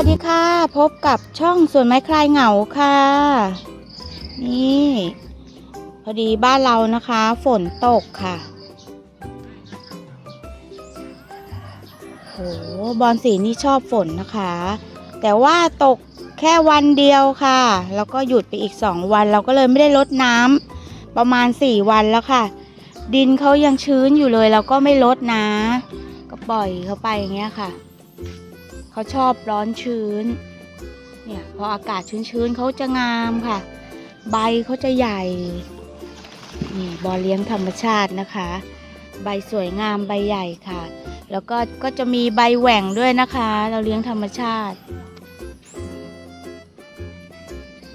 วัสดีค่ะ พบกับช่องสวนไม้คลายเหงาค่ะ นี่ พอดีบ้านเรานะคะ ฝนตกค่ะโหบอลสีนี่ชอบฝนนะคะ แต่ว่าตกแค่วันเดียวค่ะ แล้วก็หยุดไปอีกสองวัน เราก็เลยไม่ได้ลดน้ำประมาณสี่วันแล้วค่ะ ดินเขายังชื้นอยู่เลย เราก็ไม่ลดนะ ก็ปล่อยเขาไปอย่างเงี้ยค่ะ เขาชอบร้อนชื้น เนี่ยพออากาศชื้นๆเขาจะงามค่ะ ใบเขาจะใหญ่ นี่บอเลี้ยงธรรมชาตินะคะ ใบสวยงามใบใหญ่ค่ะ แล้วก็ก็จะมีใบแหว่งด้วยนะคะ เราเลี้ยงธรรมชาติ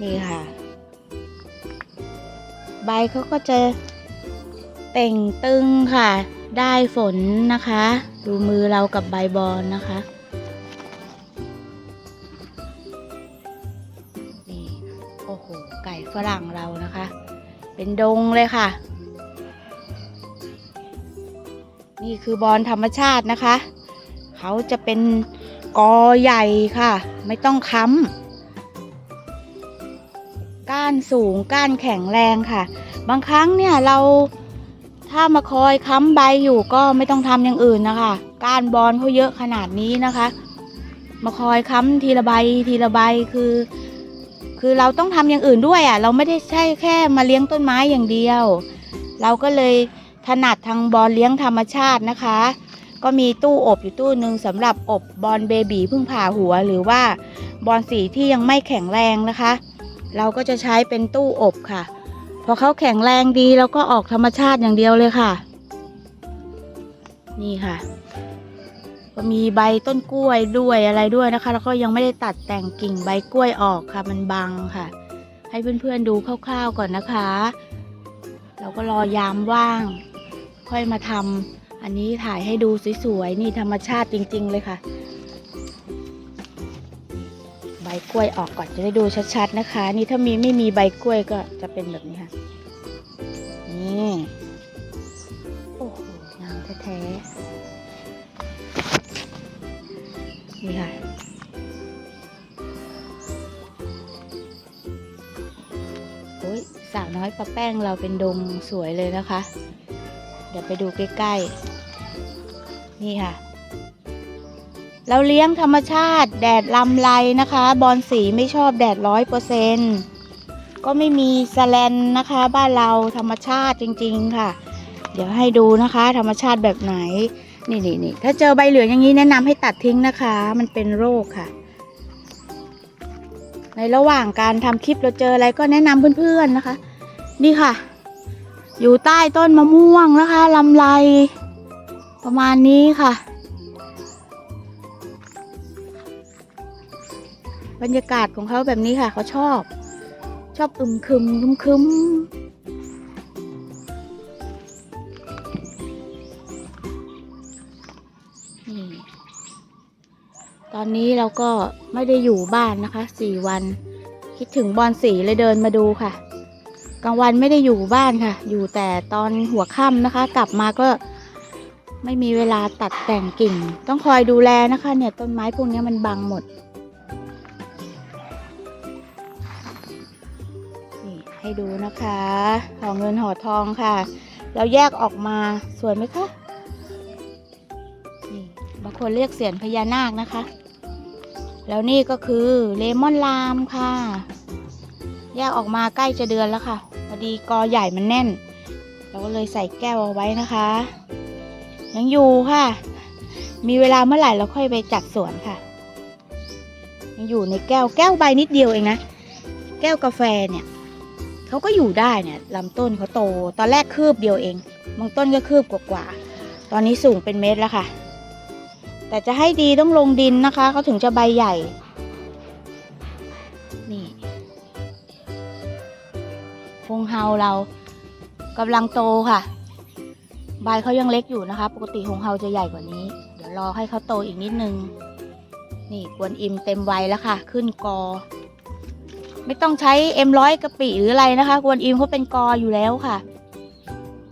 นี่ค่ะ ใบเขาก็จะเต่งตึงค่ะ ได้ฝนนะคะ ดูมือเรากับใบบอลนะคะ อ้โห ไก่ฝรั่งเรานะคะ เป็นดงเลยค่ะ นี่คือบอลธรรมชาตินะคะ เขาจะเป็นกอใหญ่ค่ะ ไม่ต้องค้ำก้านสูงก้านแข็งแรงค่ะ บางครั้งเนี่ยเราถ้ามาคอยค้ำใบอยู่ก็ไม่ต้องทำอย่างอื่นนะคะ ก้านบอลเขาเยอะขนาดนี้นะคะ มาคอยค้ำทีละใบทีละใบคือ คือเราต้องทำอย่างอื่นด้วยอะ เราไม่ได้ใช่แค่มาเลี้ยงต้นไม้อย่างเดียว เราก็เลยถนัดทางบอลเลี้ยงธรรมชาตินะคะ ก็มีตู้อบอยู่ตู้หนึ่งสำหรับอบบอลเบบีเพิ่งผ่าหัวหรือว่าบอลสีที่ยังไม่แข็งแรงนะคะ เราก็จะใช้เป็นตู้อบค่ะ พอเขาแข็งแรงดีเราก็ออกธรรมชาติอย่างเดียวเลยค่ะ นี่ค่ะ ก็มีใบต้นกล้วยด้วยอะไรด้วยนะคะ แล้วก็ยังไม่ได้ตัดแต่งกิ่งใบกล้วยออกค่ะ มันบังค่ะ ให้เพื่อนๆดูคร่าวๆก่อนนะคะ เราก็รอยามว่าง ค่อยมาทำอันนี้ถ่ายให้ดูสวยๆนี่ธรรมชาติจริง ๆ เลยค่ะ ใบกล้วยออกก่อนจะได้ดูชัดๆนะคะ นี่ถ้ามีไม่มีใบกล้วยก็จะเป็นแบบนี้ค่ะนี่โอ้โหงามแท้ๆ นี่ค่ะโอ้ยสาวน้อยปลาแป้งเราเป็นดงสวยเลยนะคะ เดี๋ยวไปดูใกล้ๆ นี่ค่ะ เราเลี้ยงธรรมชาติแดดลำไรนะคะ บอลสีไม่ชอบแดดร้อยเปอร์เซนก็ไม่มีสแลนนะคะ บ้านเราธรรมชาติจริง ๆ ค่ะ เดี๋ยวให้ดูนะคะ ธรรมชาติแบบไหน นี่นี่นี่ถ้าเจอใบเหลืองอย่างนี้แนะนำให้ตัดทิ้งนะคะ มันเป็นโรคค่ะ ในระหว่างการทำคลิปเราเจออะไรก็แนะนำเพื่อนๆนะคะ นี่ค่ะ อยู่ใต้ต้นมะม่วงนะคะลำไรประมาณนี้ค่ะ บรรยากาศของเขาแบบนี้ค่ะเขาชอบ ชอบอึมครึมคึมคึม อนนี้เราก็ไม่ได้อยู่บ้านนะคะสี่วัน คิดถึงบอลสีเลยเดินมาดูค่ะ กลางวันไม่ได้อยู่บ้านค่ะ อยู่แต่ตอนหัวค่ำนะคะ กลับมาก็ไม่มีเวลาตัดแต่งกิ่ง ต้องคอยดูแลนะคะ เนี่ยต้นไม้พวกนี้มันบังหมดนี่ให้ดูนะคะห่อเงินห่อทองค่ะ เราแยกออกมาสวยไหมคะนี่บางคนเรียกเสียนพญานาคนะคะ แล้วนี่ก็คือเลมอนลามค่ะ แยกออกมาใกล้จะเดือนแล้วค่ะพอดีกอใหญ่มันแน่น เราก็เลยใส่แก้วเอาไว้นะคะ ยังอยู่ค่ะ มีเวลาเมื่อไหร่เราค่อยไปจัดสวนค่ะ ยังอยู่ในแก้วแก้วใบนิดเดียวเองนะ แก้วกาแฟเนี่ยเขาก็อยู่ได้เนี่ยลำต้นเขาโต ตอนแรกคืบเดียวเองบางต้นก็คืบกว่าๆตอนนี้สูงเป็นเมตรแล้วค่ะ แต่จะให้ดีต้องลงดินนะคะเขาถึงจะใบใหญ่ นี่พงเฮาเรากำลังโตค่ะ ใบเขายังเล็กอยู่นะคะ ปกติหงเฮาจะใหญ่กว่านี้ เดี๋ยวรอให้เขาโตอีกนิดนึง นี่กวนอิมเต็มวัยแล้วค่ะ ขึ้นกอ ไม่ต้องใช้เอ็มร้อยกะปิหรืออะไรนะคะ กวนอิมเขาเป็นกออยู่แล้วค่ะ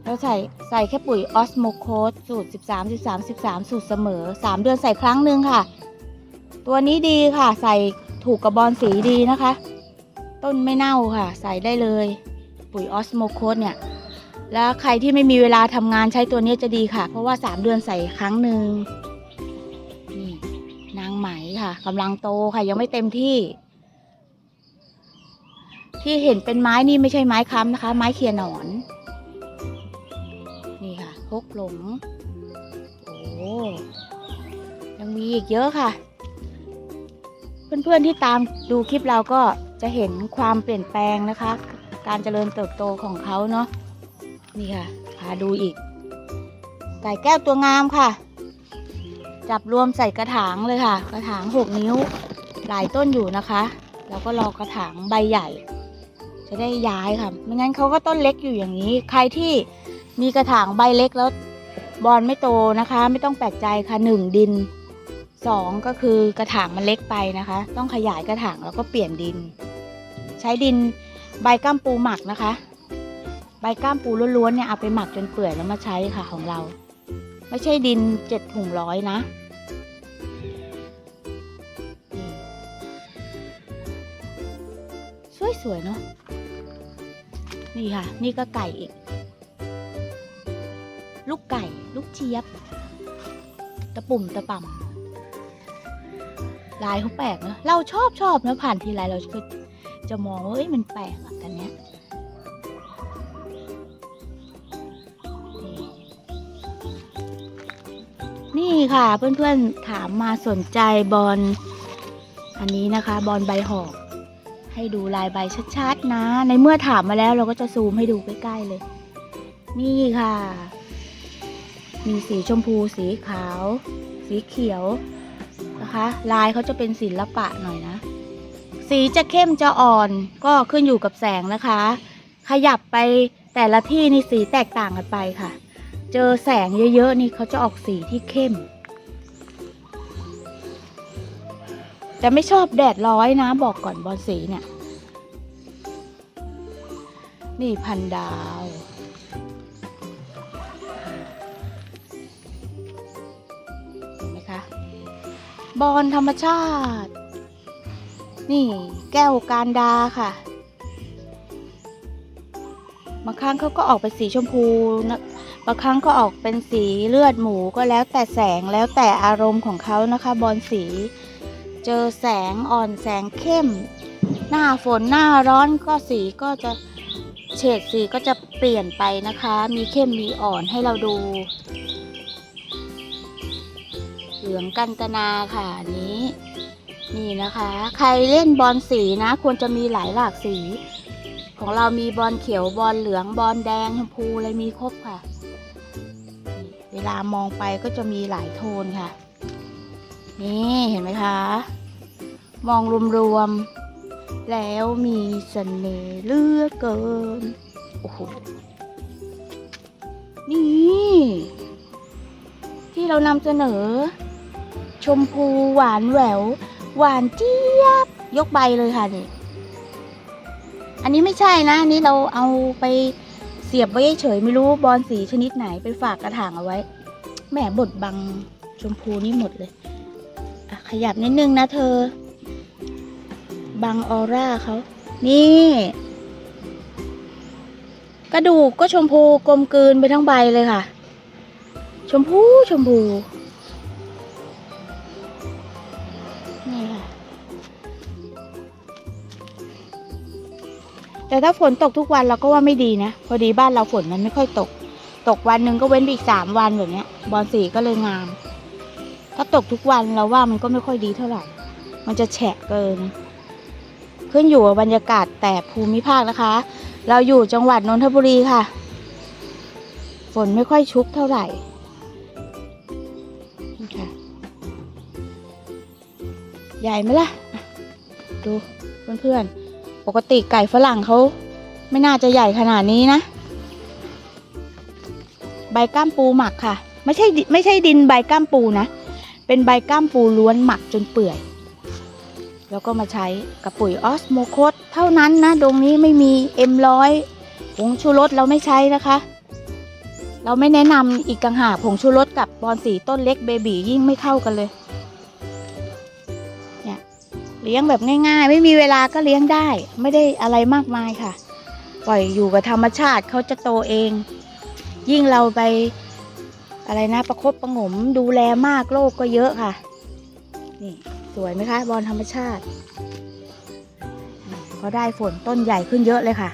แล้วใส่ใส่แค่ปุ๋ยออสโมโคสสูตร 13 13 13 สูตรเสมอ 3 เดือนใส่ครั้งหนึ่งค่ะ ตัวนี้ดีค่ะ ใส่ถูกกับบอลสีดีนะคะ ต้นไม่เน่าค่ะ ใส่ได้เลย ปุ๋ยออสโมโคสเนี่ย แล้วใครที่ไม่มีเวลาทำงานใช้ตัวนี้จะดีค่ะ เพราะว่า 3 เดือนใส่ครั้งหนึ่งนี่นางไหมค่ะกำลังโตค่ะยังไม่เต็มที่ ที่เห็นเป็นไม้นี่ไม่ใช่ไม้ค้ำนะคะ ไม้เคียหนอน กหลง โอ้ยังมีอีกเยอะค่ะ เพื่อนๆที่ตามดูคลิปเราก็จะเห็นความเปลี่ยนแปลงนะคะ การเจริญเติบโตของเขาเนาะ นี่ค่ะ พาดูอีก ไก่แก้วตัวงามค่ะ จับรวมใส่กระถางเลยค่ะ กระถางหกนิ้ว หลายต้นอยู่นะคะ แล้วก็รอกระถางใบใหญ่ จะได้ย้ายค่ะ ไม่งั้นเขาก็ต้นเล็กอยู่อย่างนี้ ใครที่ มีกระถางใบเล็กแล้วบอลไม่โตนะคะ ไม่ต้องแปลกใจค่ะหนึ่งดินสองก็คือกระถางมันเล็กไปนะคะ ต้องขยายกระถางแล้วก็เปลี่ยนดิน ใช้ดินใบก้ามปูหมักนะคะ ใบก้ามปูล้วนๆเนี่ยเอาไปหมักจนเปื่อยแล้วมาใช้ค่ะของเรา ไม่ใช่ดินเจ็ดถุงร้อยนะสวยๆเนาะนี่ค่ะ นี่ก็ไก่อีก ลูกไก่ ลูกเจี๊ยบ ตะปุ่มตะป่ำลายเขาแปลกเนะเราชอบชอบนะผ่านทีไรเราก็จะมองว่าเอ้ยมันแปลกอะกันเนี้ยนี่ค่ะเพื่อนๆถามมาสนใจบอลอันนี้นะคะบอลใบหอก ให้ดูลายใบชัดๆนะ ในเมื่อถามมาแล้วเราก็จะซูมให้ดูใกล้ๆเลย นี่ค่ะ มีสีชมพู สีขาว สีเขียวนะคะ ลายเขาจะเป็นศิลปะหน่อยนะ สีจะเข้มจะอ่อนก็ขึ้นอยู่กับแสงนะคะ ขยับไปแต่ละที่นี่สีแตกต่างกันไปค่ะ เจอแสงเยอะๆนี่เขาจะออกสีที่เข้มแต่ไม่ชอบแดดร้อยนะบอกก่อนบอลสีเนี่ย นี่พันดาว บอลธรรมชาติ นี่แก้วการดาค่ะบางครั้งเขาก็ออกเป็นสีชมพูนะบางครั้งก็ออกเป็นสีเลือดหมูก็แล้วแต่แสงแล้วแต่อารมณ์ของเขานะคะ บอลสี เจอแสงอ่อนแสงเข้ม หน้าฝนหน้าร้อนก็สีก็จะเฉดสีก็จะเปลี่ยนไปนะคะ มีเข้มมีอ่อนให้เราดู เหลืองกันตนาค่ะอันนี้ นี่นะคะ ใครเล่นบอลสีนะ ควรจะมีหลายหลากสี ของเรามีบอลเขียวบอลเหลืองบอลแดงชมพูอะไรมีครบค่ะ เวลามองไปก็จะมีหลายโทนค่ะ นี่เห็นไหมคะ มองรวมๆแล้วมีเสน่ห์เลือกเกินโอ้โหนี่ ที่เรานำเสนอ ชมพูหวานแหวว หวานเจี๊ยบ ยกใบเลยค่ะนี่ อันนี้ไม่ใช่นะ อันนี้เราเอาไปเสียบไว้เฉยไม่รู้บอลสีชนิดไหนไปฝากกระถางเอาไว้ แหมบดบังชมพูนี่หมดเลย ขยับนิดนึงนะเธอ บังออร่าเขานี่ กระดูกก็ชมพูกลมกลืนไปทั้งใบเลยค่ะ ชมพูชมพู แต่ถ้าฝนตกทุกวันเราก็ว่าไม่ดีนะ พอดีบ้านเราฝนมันไม่ค่อยตก ตกวันหนึ่งก็เว้นไปอีกสามวันแบบเนี้ย บอลสีก็เลยงาม ถ้าตกทุกวันเราว่ามันก็ไม่ค่อยดีเท่าไหร่ มันจะแฉะเกิน ขึ้นอยู่กับบรรยากาศแต่ภูมิภาคนะคะ เราอยู่จังหวัดนนทบุรีค่ะ ฝนไม่ค่อยชุกเท่าไหร่ค่ะใหญ่ไหมล่ะอะดูเพื่อนๆ ปกติไก่ฝรั่งเขาไม่น่าจะใหญ่ขนาดนี้นะ ใบก้ามปูหมักค่ะ ไม่ใช่ไม่ใช่ดินใบก้ามปูนะ เป็นใบก้ามปูล้วนหมักจนเปื่อย แล้วก็มาใช้กับปุ๋ยออสโมโคสเท่านั้นนะตรงนี้ไม่มีเอ็มร้อยผงชูรสเราไม่ใช้นะคะ เราไม่แนะนำอีกต่างหากผงชูรสกับบอลสีต้นเล็กเบบียิ่งไม่เข้ากันเลย เลี้ยงแบบง่าย ๆ ไม่มีเวลาก็เลี้ยงได้ ไม่ได้อะไรมากมายค่ะ ปล่อยอยู่กับธรรมชาติเขาจะโตเอง ยิ่งเราไปอะไรนะประคบประงมดูแลมากโรคก็เยอะค่ะ นี่สวยไหมคะ บอลธรรมชาติพอได้ฝนต้นใหญ่ขึ้นเยอะเลยค่ะ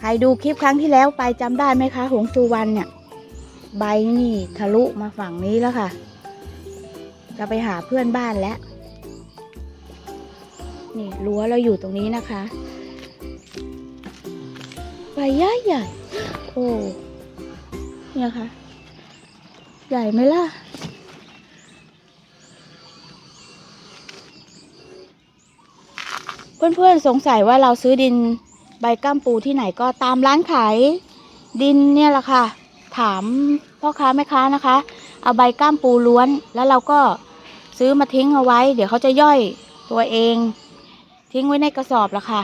ใครดูคลิปครั้งที่แล้วไปจำได้ไหมคะ หงสุวรรณเนี่ย ใบนี่ทะลุมาฝั่งนี้แล้วค่ะ จะไปหาเพื่อนบ้านแล้ว นี่รั้วเราอยู่ตรงนี้นะคะใบใหญ่ใหญ่โอ้เนี่ยค่ะ ใหญ่ไหมล่ะเพื่อนๆสงสัยว่าเราซื้อดินใบก้ามปูที่ไหนก็ตามร้านขายดินเนี่ยแหละค่ะ ถามพ่อค้าแม่ค้านะคะ เอาใบก้ามปูล้วนแล้วเราก็ซื้อมาทิ้งเอาไว้ เดี๋ยวเขาจะย่อยตัวเอง ทิ้งไว้ในกระสอบละค่ะ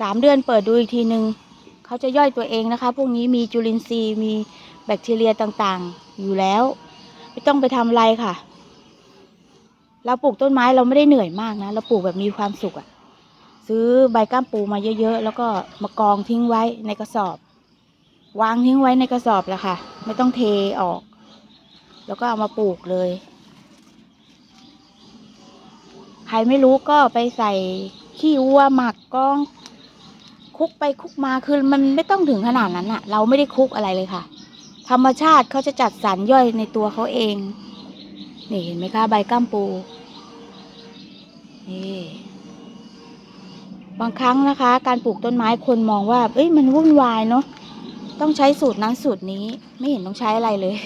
สามเดือนเปิดดูอีกทีหนึงเขาจะย่อยตัวเองนะคะ พวกนี้มีจุลินทรีย์มีแบคทีเรียต่างๆ อยู่แล้ว ไม่ต้องไปทำอะไรค่ะ เราปลูกต้นไม้เราไม่ได้เหนื่อยมากนะ เราปลูกแบบมีความสุขอะซื้อใบก้ามปูมาเยอะๆ แล้วก็มากองทิ้งไว้ในกระสอบ วางทิ้งไว้ในกระสอบแหละค่ะ ไม่ต้องเทออก แล้วก็เอามาปลูกเลย ใครไม่รู้ก็ไปใส่ขี้วัวหมักกอง คุกไปคุกมาคือมันไม่ต้องถึงขนาดนั้นอะเราไม่ได้คุกอะไรเลยค่ะ ธรรมชาติเขาจะจัดสรรย่อยในตัวเขาเอง นี่เห็นไหมคะใบก้ามปูนี่บางครั้งนะคะ การปลูกต้นไม้คนมองว่า เอ้ยมันวุ่นวายเนาะต้องใช้สูตรนั้นสูตรนี้ไม่เห็นต้องใช้อะไรเลย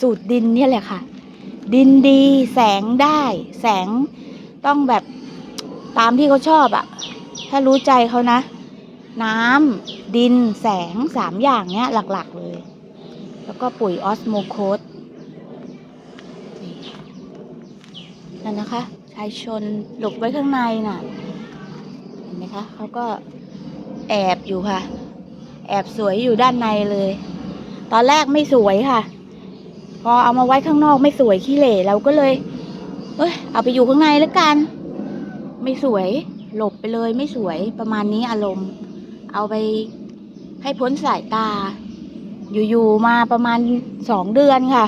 สูตรดินเนี่ยแหละค่ะ ดินดีแสงได้ แสง ต้องแบบตามที่เขาชอบอะถ้ารู้ใจเขานะ น้ำดินแสงสามอย่างเนี้ยหลักๆเลย แล้วก็ปุ๋ยออสโมโคสนั่นนะคะ ชายชนหลบไว้ข้างในน่ะ เห็นไหมคะเขาก็แอบอยู่ค่ะ แอบสวยอยู่ด้านในเลย ตอนแรกไม่สวยค่ะ พอเอามาไว้ข้างนอกไม่สวยขี้เหร่เราก็เลย เอ้ย เอาไปอยู่ข้างในแล้วกัน ไม่สวย หลบไปเลยไม่สวยประมาณนี้อารมณ์ เอาไปให้พ้นสายตา อยู่ๆมาประมาณสองเดือนค่ะ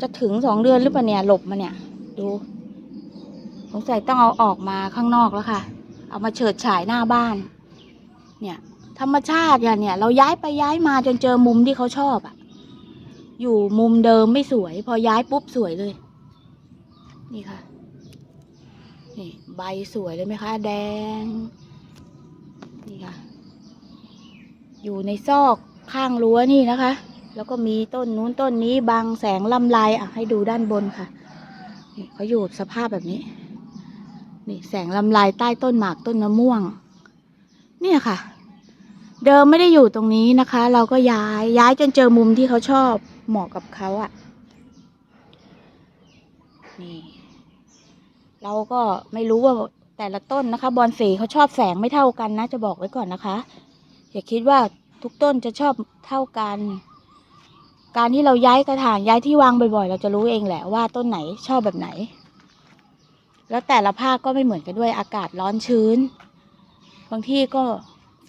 จะถึงสองเดือนหรือเปล่าเนี่ย หลบมาเนี่ย ดูสงสัยต้องเอาออกมาข้างนอกแล้วค่ะ เอามาเฉิดฉายหน้าบ้าน เนี่ย ธรรมชาติอย่างเนี่ย เราย้ายไปย้ายมาจนเจอมุมที่เขาชอบอะอยู่มุมเดิมไม่สวย พอย้ายปุ๊บสวยเลย นี่ค่ะ นี่ใบสวยเลยไหมคะ แดง นี่ค่ะ อยู่ในซอกข้างรั้วนี่นะคะ แล้วก็มีต้นนู้นต้นนี้บังแสงลำลายอะให้ดูด้านบนค่ะ นี่เขาอยู่สภาพแบบนี้ นี่แสงลำลายใต้ต้นหมากต้นมะม่วง เนี่ยค่ะ เดิมไม่ได้อยู่ตรงนี้นะคะ เราก็ย้ายย้ายจนเจอมุมที่เขาชอบเหมาะกับเขาอะ่ะนี่ เราก็ไม่รู้ว่าแต่ละต้นนะคะ บอนสีเขาชอบแสงไม่เท่ากันนะ จะบอกไว้ก่อนนะคะ อย่าคิดว่าทุกต้นจะชอบเท่ากัน การที่เราย้ายกระถางย้ายที่วางบ่อยๆ เราจะรู้เองแหละว่าต้นไหนชอบแบบไหน แล้วแต่ละภาคก็ไม่เหมือนกันด้วยอากาศร้อนชื้น บางที่ก็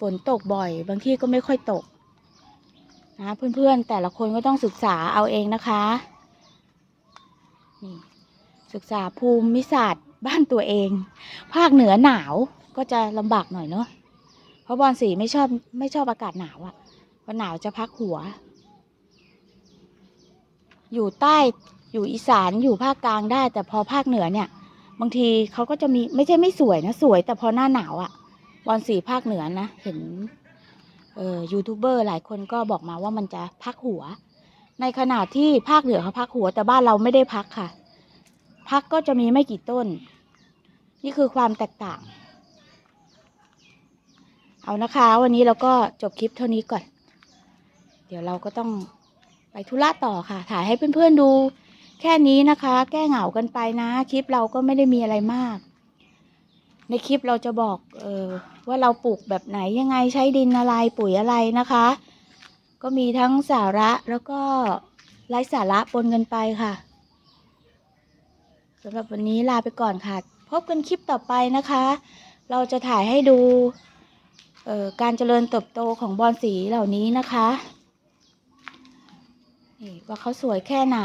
ฝนตกบ่อย บางที่ก็ไม่ค่อยตกนะเพื่อนๆแต่ละคนก็ต้องศึกษาเอาเองนะคะนี่ศึกษาภูมิศาสตร์ บ้านตัวเอง ภาคเหนือหนาวก็จะลำบากหน่อยเนาะเพราะบอลสีไม่ชอบไม่ชอบอากาศหนาวอะ่ะพอหนาวจะพักหัว อยู่ใต้อยู่อีสานอยู่ภาคกลางได้ แต่พอภาคเหนือเนี่ย บางทีเขาก็จะมีไม่ใช่ไม่สวยนะสวย แต่พอหน้าหนาวอะ่ะ บอลสีภาคเหนือนะเห็นเอ่อยูทูบเบอร์หลายคนก็บอกมาว่ามันจะพักหัว ในขณะที่ภาคเหนือเขาพักหัว แต่บ้านเราไม่ได้พักค่ะ พักก็จะมีไม่กี่ต้น นี่คือความแตกต่าง เอานะคะ วันนี้เราก็จบคลิปเท่านี้ก่อน เดี๋ยวเราก็ต้องไปธุระต่อค่ะ ถ่ายให้เพื่อนๆดูแค่นี้นะคะ แก้เหงากันไปนะ คลิปเราก็ไม่ได้มีอะไรมาก ในคลิปเราจะบอกเออว่าเราปลูกแบบไหนยังไงใช้ดินอะไรปุ๋ยอะไรนะคะ ก็มีทั้งสาระแล้วก็ไร้สาระปนกันไปค่ะสำหรับวันนี้ลาไปก่อนค่ะ พบกันคลิปต่อไปนะคะ เราจะถ่ายให้ดูเอ่อการเจริญเติบโตของบอนสีเหล่านี้นะคะนี่ว่าเขาสวยแค่ไหน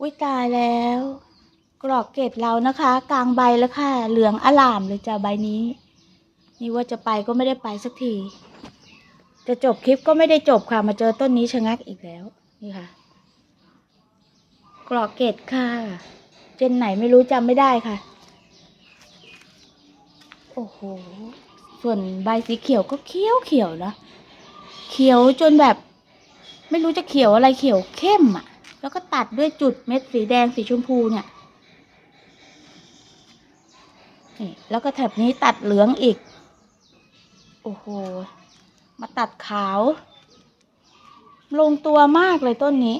อุ้ยตายแล้ว กรอกเกตเรานะคะ กลางใบแล้วค่ะ เหลืองอลามเลยจ้ะใบนี้ นี่ว่าจะไปก็ไม่ได้ไปสักที จะจบคลิปก็ไม่ได้จบค่ะมาเจอต้นนี้ชะงักอีกแล้ว นี่ค่ะ กรอกเกตค่ะ เจนไหนไม่รู้จำไม่ได้ค่ะ โอ้โห ส่วนใบสีเขียวก็เขียวเขียวนะ เขียวจนแบบ ไม่รู้จะเขียวอะไรเขียวเข้มอะ แล้วก็ตัดด้วยจุดเม็ดสีแดงสีชมพูเนี่ยนี่แล้วก็แถบนี้ตัดเหลืองอีก โอ้โห มาตัดขาว ลงตัวมากเลยต้นนี้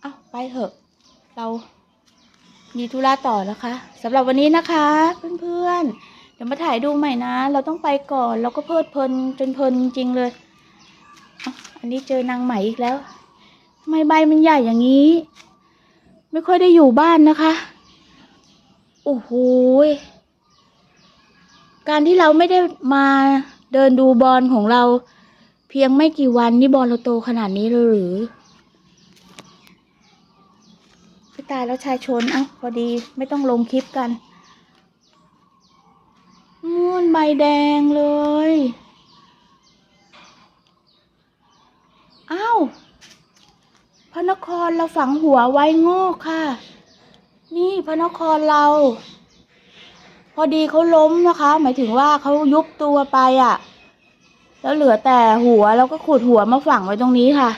เอา ไปเถอะ เรามีธุระต่อแล้วคะสำหรับวันนี้นะคะเพื่อนๆเดี๋ยวมาถ่ายดูใหม่นะ เราต้องไปก่อนเราก็เพลิดเพลินจนเพลินจริงเลย อันนี้เจอนางไหมอีกแล้วทำไมใบมันใหญ่อย่างนี้ ไม่ค่อยได้อยู่บ้านนะคะโอ้โหการที่เราไม่ได้มาเดินดูบอลของเรา เพียงไม่กี่วันนี่บอลเราโตขนาดนี้เลยหรือ พี่ ตายแล้วชายชนอะพอดีไม่ต้องลงคลิปกันนู่นใบแดงเลยอ้าวพระนครเราฝังหัวไว้งอกค่ะ นี่พระนครเรา พอดีเขาล้มนะคะ หมายถึงว่าเขายุบตัวไปอะ่ะ แล้วเหลือแต่หัวเราก็ขุดหัวมาฝังไว้ตรงนี้ค่ะ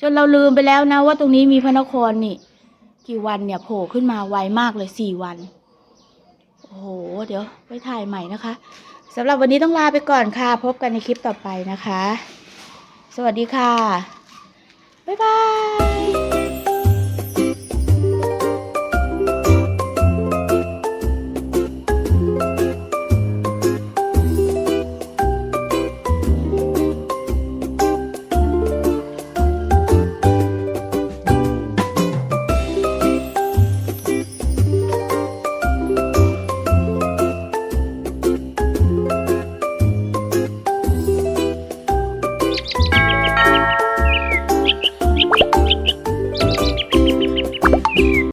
จนเราลืมไปแล้วนะว่าตรงนี้มีพระนครนี่ กี่วันเนี่ยโผล่ขึ้นมาไวมากเลยสี่วัน โอ้โห เดี๋ยวไปถ่ายใหม่นะคะสำหรับวันนี้ต้องลาไปก่อนค่ะ พบกันในคลิปต่อไปนะคะ สวัสดีค่ะ บ๊ายบาย